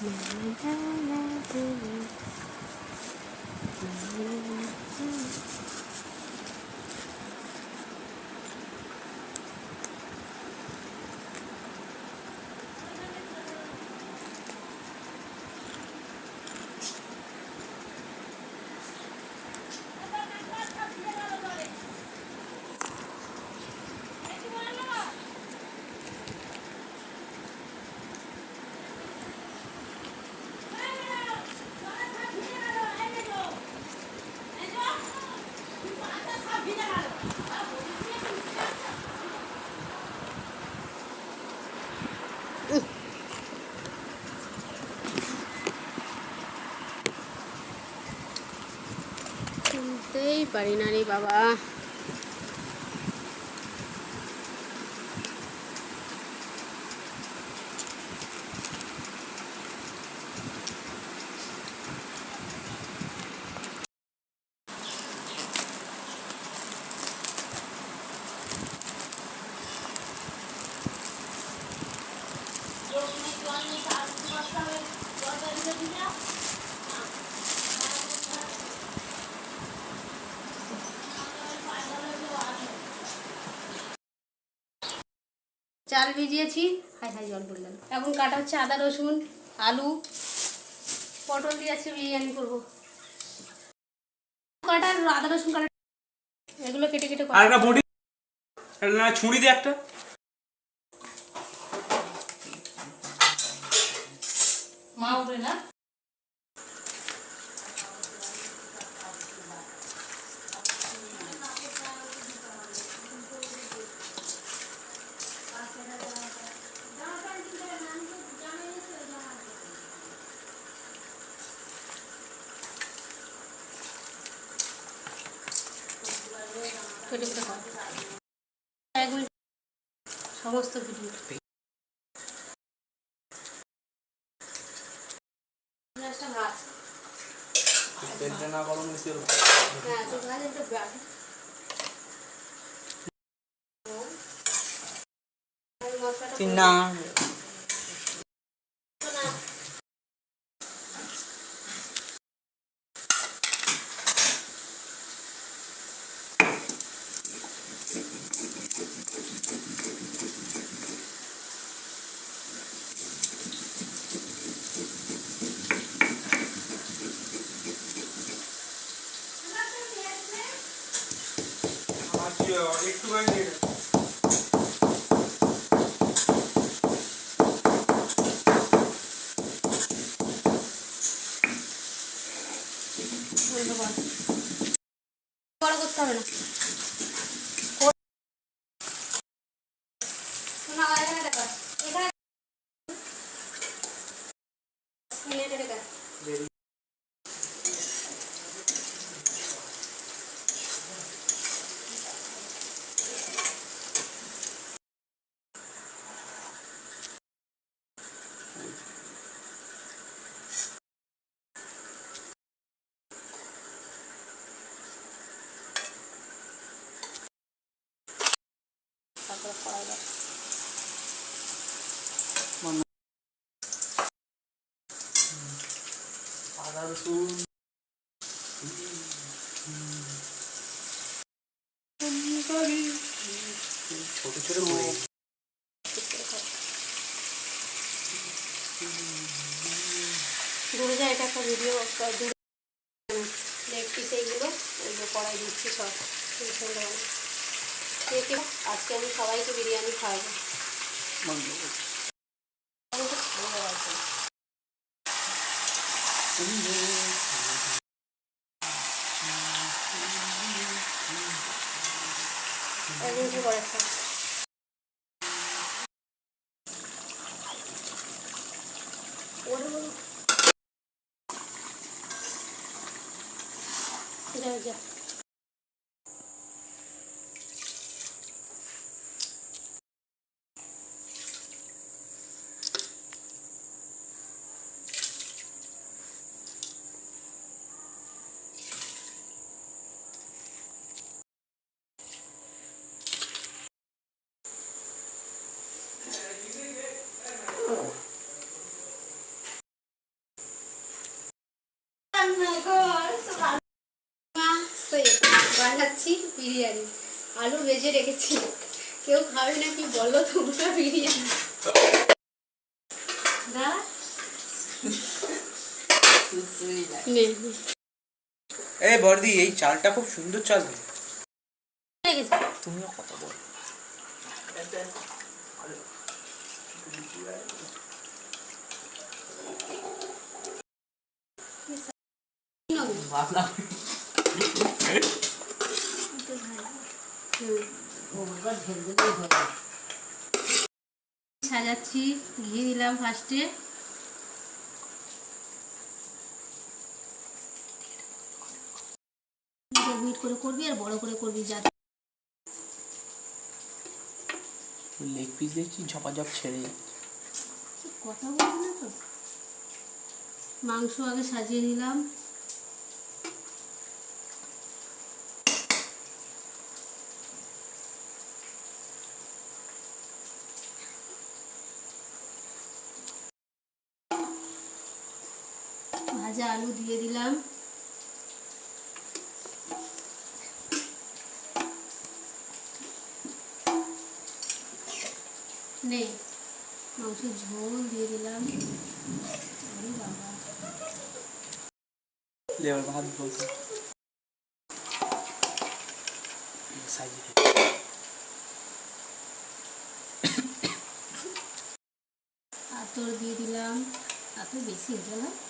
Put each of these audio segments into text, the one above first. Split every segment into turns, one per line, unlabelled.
Thank you. শুনতেই পারি না রে বাবা। চাল ভিজিয়েছি। হাই হাই জল পড়লাম এখন কাটা হচ্ছে আদা রসুন আলু। পটল দিয়ে আছে বিরিয়ানি করব। কাটার আদা রসুন কাটা। এগুলো কেটে কেটে
আর। একটা বডি না ছুরি দিয়ে একটা।
মা উঠে না
কেটে কেটে করা। এগুলো সমস্ত ভিডিও একটা ভাত
তেলটা না গরম হয়েছিল
হ্যাঁ তো ভাত একটা ভাত মশলাটা
না
একটু দিয়ে
বল। বড় করতে হবে না শোনা, এখানে দেখো। এখানে মিনিটে দেখো। তারপরে কড়াই দাও।
আদা রসুন ছোট
দিচ্ছি সব আজকে আমি সবাইকে বিরিয়ানি খাওয়াবো আমি বিরিয়ানি। আলু ভেজে রেখেছি। কেউ খাবে না কি বলো তোমরা বিরিয়ানি?
এই বর্দি এই চালটা খুব সুন্দর চাল তো।
রেখেছি
তুমিও কথা বল। ভাবনা
সাজাচ্ছি ঘি দিলাম ফার্স্টে মিট করে করবি আর বড় করে করবি যাতে
লেগ পিস দেখছি ঝপাঝপ ছেড়ে যাচ্ছে
কথা বলবি না তো? মাংস আগে সাজিয়ে নিলাম। ভাজা আলু দিয়ে দিলাম। নেই মাংসের ঝোল দিয়ে দিলাম। আরে বাবা।
লেবার ভাত বলতে
আতর দিয়ে দিলাম। আতর বেশি হয়ে গেল
না?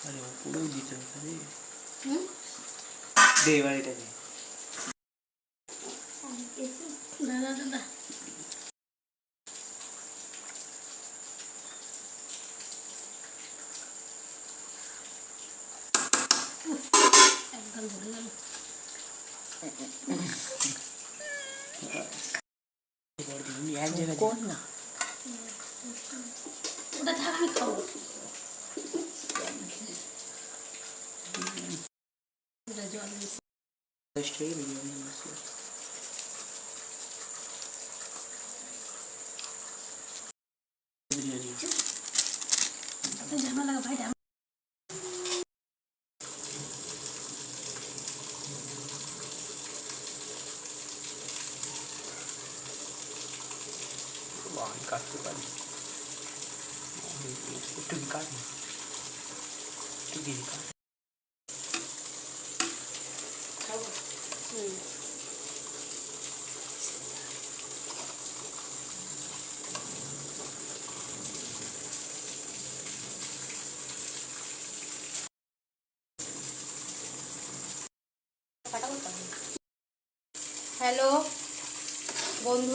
আরে ও পুরো দিতে হবে
হুম
দে এবার এটা দে
দাদা দাদা একদম ভরে গেল এবার দিন ইয়ার জেলা কোন না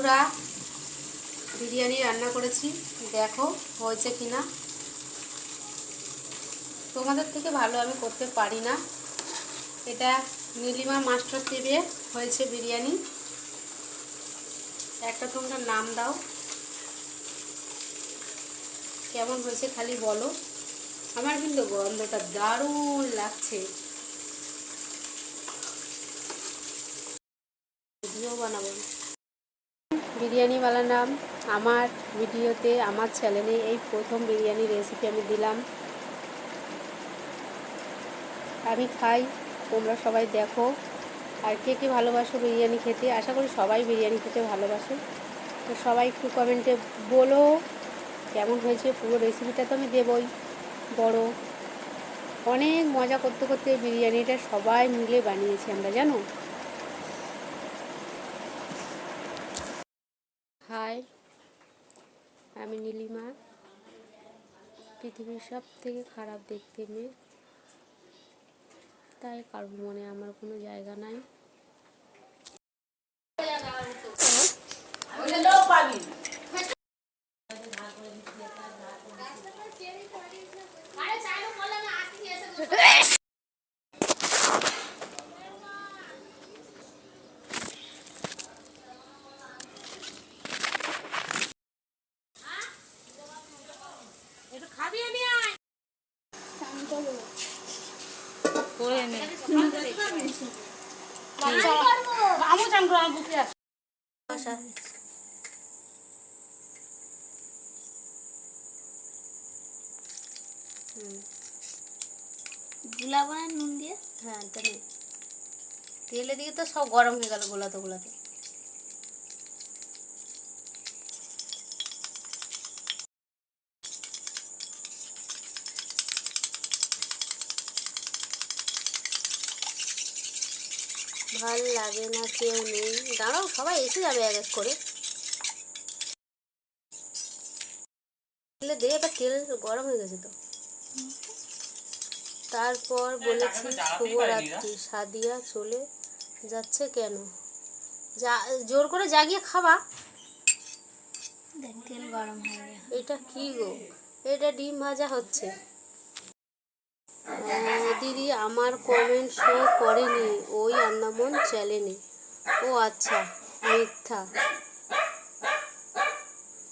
বন্ধুরা বিরিয়ানি রান্না করেছি। দেখো, হয়েছে কি না তোমাদের থেকে ভালো আমি করতে পারি না। এটা নীলিমা মাস্টার টিভে হয়েছে বিরিয়ানি। একটা তোমরা নাম দাও। কেমন হয়েছে খালি বলো। আমার কিন্তু গন্ধটা দারুণ লাগছে ভিডিও বানাবো বিরিয়ানিওয়ালার নাম। আমার ভিডিওতে আমার চ্যানেলে এই প্রথম বিরিয়ানি রেসিপি আমি দিলাম। আমি খাই, তোমরা সবাই দেখো। আর কে কে ভালোবাসো বিরিয়ানি খেতে, আশা করি সবাই বিরিয়ানি খেতে ভালোবাসে। তো সবাই একটু কমেন্টে বলো, কেমন হয়েছে পুরো রেসিপিটা তো আমি দেবই। বড়। অনেক মজা করতে করতে বিরিয়ানিটা সবাই মিলে বানিয়েছি আমরা, জানো? পৃথিবীর সব থেকে খারাপ দেখতে মেয়ে তাই কারোর মনে আমার কোনো জায়গা নাই
Hey! আমু চান করে আমার বুকে আছে।
গুলা বানায় নুন দিয়ে?
হ্যাঁ তাহলে তেলে দিয়ে তো সব গরম হয়ে গেল গোলাতে গোলাতে ভালো লাগে না কেউ নেই। দাঁড়াও সবাই এসে যাবে এক এক করে। তেলে দিয়ে এবার তেল গরম হয়ে গেছে তো। তারপর বলেছি শুভরাত্রি। সাদিয়া চলে যাচ্ছে কেন? যা জোর করে জাগিয়ে খাবা।
দেখ তেল গরম হয়ে গেছে।
এটা কি গো? এটা ডিম ভাজা হচ্ছে। দিদি আমার কমেন্ট শো করেনি। ওই আন্দামন চ্যানেলে ও আচ্ছা মিথ্যা।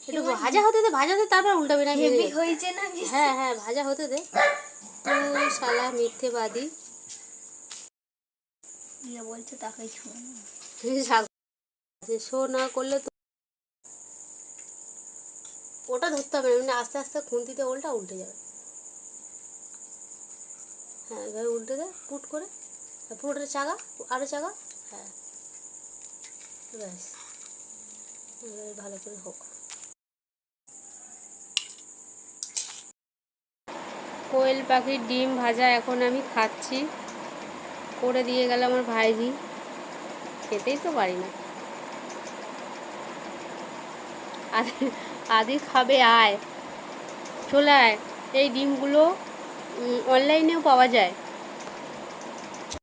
একটু ভাজা হতে দে ভাজা হতে তারপর উল্টাবি না
হেভি
ভেঙে
হয়েছে না
হ্যাঁ হ্যাঁ ভাজা হতে দে। তুই শালা মিথ্যেবাদী।
ইয়ে বলছে ছুঁয়ে না
শো না করলে তো ওটা ধরতে হবে না আস্তে আস্তে খুন্তিতে ওলটা উল্টে যাবে। হ্যাঁ এভাবে উল্টে দে, পুট করে। পুরোটা চাগা আরও চাগা? হ্যাঁ। ব্যাস। ভালো করে হোক। কোয়েল পাখির ডিম ভাজা এখন আমি খাচ্ছি। করে দিয়ে গেল আমার ভাইজি। খেতেই তো পারি না। আদি খাবে, আয়। চলে আয়। এই ডিমগুলো অনলাইনেও পাওয়া যায়।